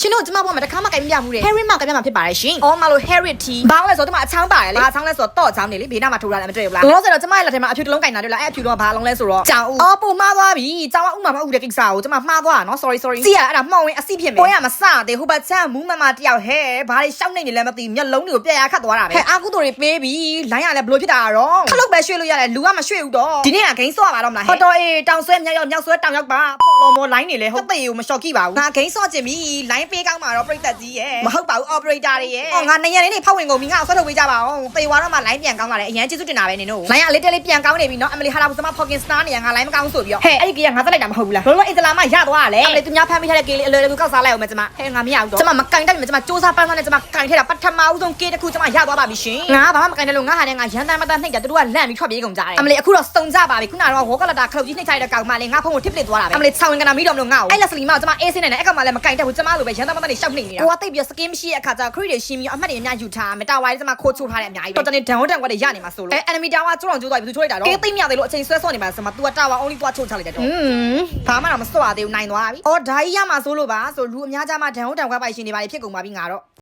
ရှင်တို့ကျမဘောမှာတခါမှကြိုင်မပြမှုတဲ့ Harry မှာကြိုင်ပြမှာဖြစ်ပါတယ်ရှင်အော်မလို့ Harry T ဘာလို့လဲဆိုတော့ဒီမှာအချောင်းပါတယ်လေဘာအချောင်းလဲဆိုတော့တော့အချောင်းနေလေဘေးနားမှာထိုးထားတယ်မတွေ့ဘူးလားလောလောဆယ်တော့ကျမရဲ့လက်ထဲမှာအဖြူတစ်လုံးကြိုင်တာတွေ့လားအဲ့အဖြူတော့ဘာလုံးလဲဆိုတော့ကြောင်ဦးအော်ပုံမှားသွားပြီကြောင်ကဥမာမဥတဲ့ကိစ္စကိုကျမမှားသွားတာနော် sorry sorry စီရအဲ့ဒါမှောင်ဝင်အစီဖြစ်မယ်ကိုရမစသေးဟိုဘက်ချမ်းမူးမမတယောက်ဟဲ့ဘာတွေရှောက်နေနေလဲမသိမျက်လုံးတွေကိုပြက်ရခတ်သွားတာပဲဟဲ့အာကုတို့တွေပေးပြီလိုင်းရလဲဘလို့ဖြစ်တာတော့ခလုတ်ပဲရွှေ့လို့ရတယ်လူကမရွှေ့ဘူးတော့ဒီနေ့ကဂိမ်းဆော့ပါတော့မလားဟောတော်အေးတောင်ဆွဲမြောက်ရောက်မြောက်ဆွဲတောင်ရောက်ပါဖော်လို့မောလိုင်းနေလေဟုတ်သေးကိုမလျှော့ကြည့်ပါဘူးငါဂိမ်းဆော့ခြင်းပြီလိုင်းပေးကောင်းမှာတော့ပြိသက်ကြီးရဲ့မဟုတ်ပါဘူး operator တွေရဲ့အော်ငါနေရနေနေဖောက်ဝင်ကုန်ပြီငါဆွဲထုတ်ပေးကြပါအောင်သေသွားတော့မှလိုင်းပြန်ကောင်းလာတယ်အရင်ကျေးဇူးတင်တာပဲနင်တို့လိုင်းကလေးတက်လေးပြန်ကောင်းနေပြီနော်အမလီဟာလာဘူးစမ Pokin Star နေရငါလိုင်းမကောင်းဆိုပြီးတော့ဟဲ့အဲ့ဒီကြီးကငါသက်လိုက်တာမဟုတ်ဘူးလားဘလို့အစ္စလာမရသွားတာလေအမလီသူများဖမ်းမိထားတဲ့ကေးလေးအလွယ်တကူကောက်စားလိုက်အောင်မကျမဟဲ့ငါမရဘူးတော့ကျမမကင်တိုက်မကျမစူးစမ်းပန်းပန်းနဲ့ကျမကင်ထက်တာပထမဦးဆုံးကေးတစ်ခုကျမရသွားပါပြီရှင်ငါဘာမှမကင်တယ်လို့ငါဟာနဲ့ငါရန်တမ်းမတမ်းနှိပ်တာသူတို့ကလန့်ပြီးထွက်ပြေးကုန်ကြတယ်အမလီအခုတော့စုံကြပါပြီခုနကတော့ဝေါကလတာခလုတ်ကြီးနှိပ်ချလိုက်တဲ့ကောင်မလေးငါဖုန်းကိုတစ်ပလစ်သွားတာပဲအမလီဆောင်းဝင်ကနာမီတော့မလို့ငါ့ကိုအဲ့လက်စလီမောကျမအေးစင်းနေတယ်အဲ့ကောင်မလည်းမကင်တတ်ဘူးကျမလိုပဲရန်တမ်းမတမ်းနေရှောက်နေနေတာကိုကတိတ်ပြီးစကင်းမရှိတဲ့အခါကျခရစ်တွေရှင်းပြီးအမှတ်တွေအများယူထားမယ်တာဝိုင်းကျမခိုးချိုးထားတယ်အများကြီးတော့တနေ့ဒန်ဝတ်တန်ကွက်တွေရနေမှာဆိုလို့အဲ enemy tower ကျွတ်အောင်ကျွတ်သွားပြီသူချိုးလိုက်တာတော့ကေးသိမ့်မြတယ်လို့အချိန်ဆွဲဆော့နေပါဆိုမှ तू က tower only သွားချိုးချလိုက်တယ်တော့อืมဘာမှတော့မစွတ်ရသေးဘူးနိုင်သွားပြီအော်ဒါကြီးရမှာဆိုလို့ပါဆိုလူအများကြမှာဒန်ဝတ်တန်ကွက်ပိုင်ရှင်တွေပါဖြစ်ကုန်ပါပြီငါတော့